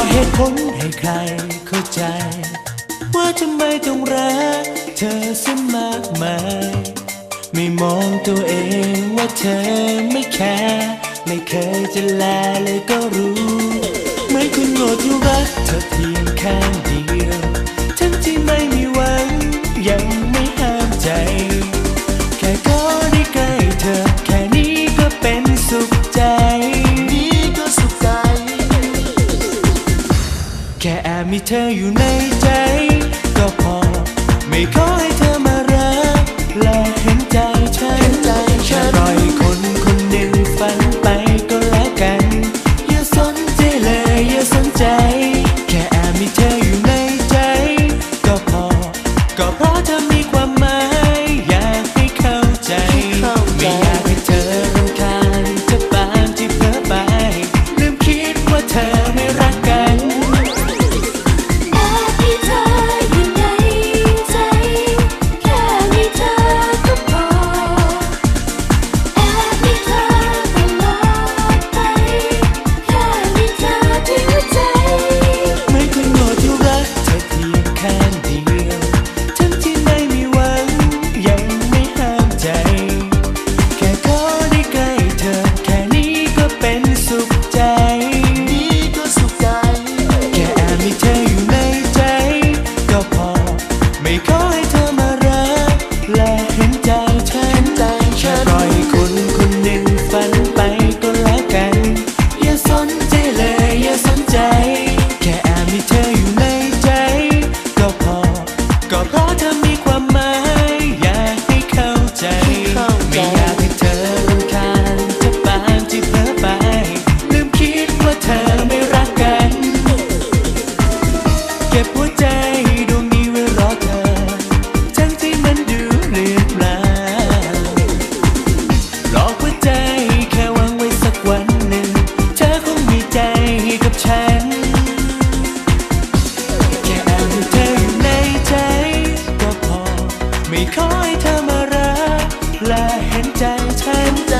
อเหตุผลให้ใครเข้าใจ ว่าทำไมต้องรักเธอเสียมากมาย ไม่มองตัวเองว่าเธอไม่แคร์ไม่เคยจะแลเลยก็รู้ เหมือนคนโง่ที่รักเธอเพียงแค่เดียว ทั้งที่ไม่มี แค่แอบมีเธออยู่ในใจ ก็พอ ไม่ขอให้เธอมารักและ ขอให้เธอมารักและเห็นใจฉันใจ